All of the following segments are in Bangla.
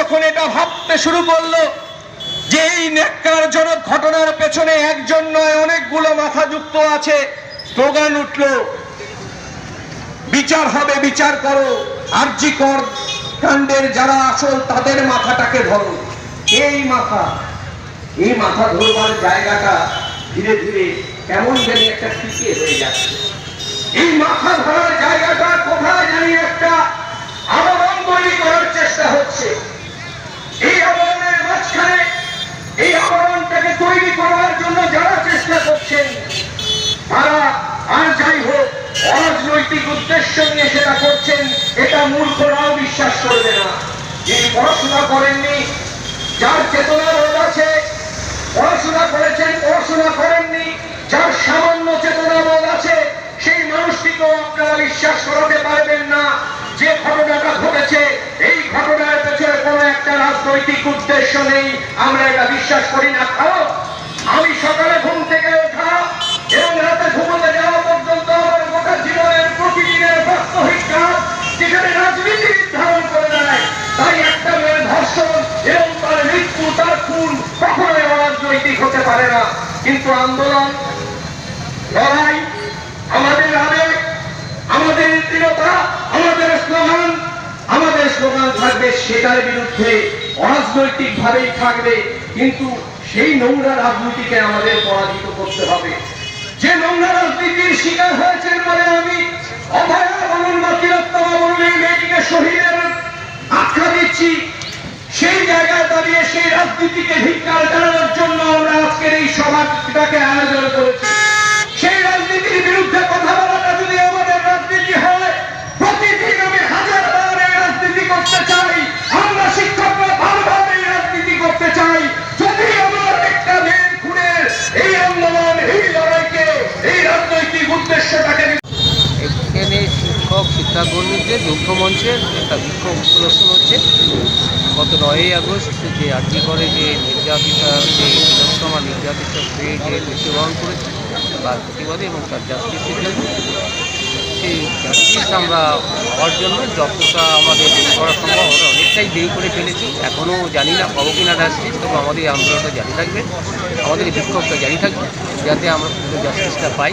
যখন এটা ভাবতে শুরু করল যে এই ন্যাক্কারজনক ঘটনার পেছনে একজন নয়, অনেকগুলো মাথা যুক্ত আছে, স্লোগান উঠল, বিচার হবে, বিচার করো, আরজি কর, কাণ্ডের যারা আসল তাদের মাথাটাকে ধরো। এই মাথা এই মাথা ধরবার জায়গাটা ধীরে ধীরে কেমন জানি একটা টিকে হয়ে যাচ্ছে। এই মাথা ধরার জায়গাটা কোথায় জানি একটা আবরণ তৈরি করার চেষ্টা হচ্ছে এই আবরণের মাঝখানে এই আবরণটাকে তৈরি করার জন্য যারা চেষ্টা করছেন তারা আর যাই হোক অরাজনৈতিক উদ্দেশ্য নিয়ে সেটা করছেন এটা মূর্খরাও বিশ্বাস করবে না। যিনি পড়াশোনা করেননি, যার চেতনা বোধ আছে, পড়াশোনা করেছেন, পড়াশোনা করেননি, যার সামান্য চেতনা বোধ আছে, সেই মানুষটিকেও আপনারা বিশ্বাস করাতে পারবেন না যে ঘটনাটা ঘটেছে। এই ঘটনার পেছনে কোনো একটা রাজনৈতিক উদ্দেশ্য নেই। আমরা এটা বিশ্বাস করি না। কারণ পারে না। কিন্তু আন্দোলন, লড়াই আমাদের আবেগ আমাদের দৃঢ়তা আমাদের স্লোগান আমাদের স্লোগান থাকবে সেটার বিরুদ্ধে অরাজনৈতিক ভাবেই থাকবে, কিন্তু সেই নোংরা রাজনীতিকে আমাদের পরাজিত করতে হবে। যে নোংরা রাজনীতির শিকার হয়েছেন বলে আমি মেয়েটিকে শহীদের আখ্যা দিচ্ছি। সেই জায়গায় দাঁড়িয়ে সেই রাজনীতিকে ধিক্কার জানানোর জন্য আজকের এই সভাটাকে আয়োজন করেছি। শিক্ষক কর্মীদের যৌথ মঞ্চের একটা বিক্ষোভ প্রদর্শন হচ্ছে। গত নয়ই আগস্ট যে আর্জি করে যে নির্যাতিতা, যে তিলোত্তমা নির্যাতিত হয়ে যে মৃত্যুবরণ করেছে, তার প্রতিবাদে এবং তার জাস্টিসের জন্য সেই জাস্টিস আমরা হওয়ার জন্য যতটা আমাদের দেরি করা সম্ভব আমরা অনেকটাই দেরি করে ফেলেছি। এখনও জানি না, পাবো কিনা জাস্টিস তবে আমাদের আন্দোলনটা জারি থাকবে। আমাদের বিক্ষোভটা জারি থাকবে, যাতে আমরা পুরো জাস্টিসটা পাই।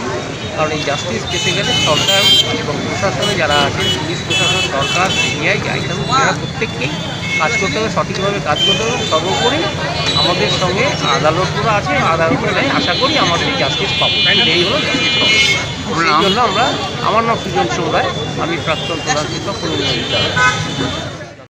কারণ এই জাস্টিস পেতে গেলে সরকার এবং প্রশাসনে যারা আছেন, পুলিশ প্রশাসন, সরকার সিবিআই আইন প্রত্যেককেই কাজ করতে হবে সঠিকভাবে কাজ করতে হবে। সর্বোপরি আমাদের সঙ্গে আদালতগুলো আছে আদালতের নাই আশা করি আমাদের জাস্টিস পাবো। এই হলো জাস্টিস পাবো সেই জন্য আমরা আমার নাম সুজন সৌরায় আমি প্রাক্তন প্রধান শিক্ষক